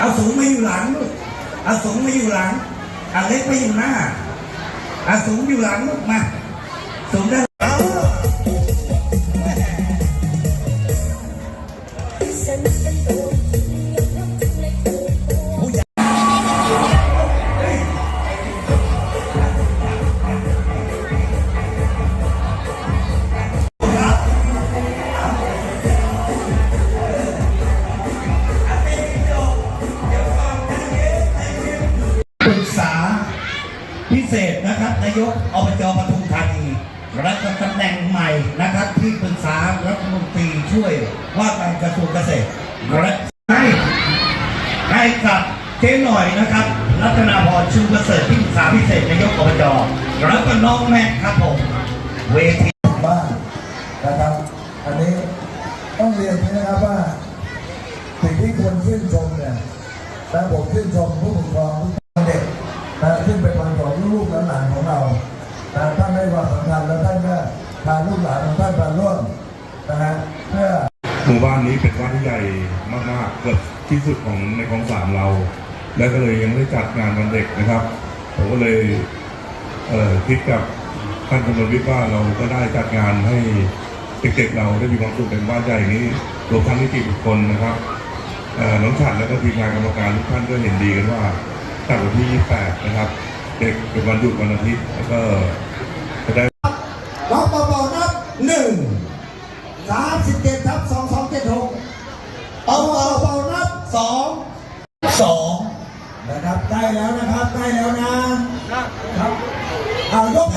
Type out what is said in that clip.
อาสงไม่อยู่หลังลูกอาสงไม่อยู่หลังอาเล็กไม่อยู่หน้าอาสงอยู่หลังลูกมาสงได้ พิเศษนะครับนายกอบจปทุมธานีและก็ตำแหน่งใหม่นะครับ ที่ปรึกษารัฐมนตรีช่วยว่าการกระทรวงเกษตรและให้ให้กับเจ๊หน่อยนะครับ รัตนาพรชูประเสริฐที่ปรึกษาพิเศษนายกอบจแล้วก็น้องแม็กครับผมเวทีบ้านนะครับ อันนี้ต้องเรียนนะครับว่าสิ่งที่ควรชื่นชมเนี่ยนะผมชื่นชมผู้ปกครองทุกเด็กนะซึ่งเป็นวันของลูกๆหลานๆของเรานะท่านได้ความสำแล้วท่านก็พาลูกหลานของท่านมาร่วมนะฮะเพื่อหมู่บ้านนี้เป็นบ้านที่ใหญ่มากๆเกือบที่สุดของในคลองสามเรา และก็เลยยังได้จัดงานวันเด็กนะครับผมก็เลยเอ่อคิดกับท่านกำนันวิทย์ว่าเราก็ได้จัดงานให้เด็กๆเราได้มีความสุขในบ้านใหญ่นี้รวมทั้งนิติบุคคลนะครับเอ่อน้องฉันและก็ทีมงานกรรมการทุกท่านก็เห็นดีกันว่าจัดวันที่ 28 นะครับ เด็กเป็นวันหยุดวันอาทิตย์แล้วก็ เอาเอาเอานับสองสองนะครับได้แล้วนะครับได้แล้วนะครับเอายก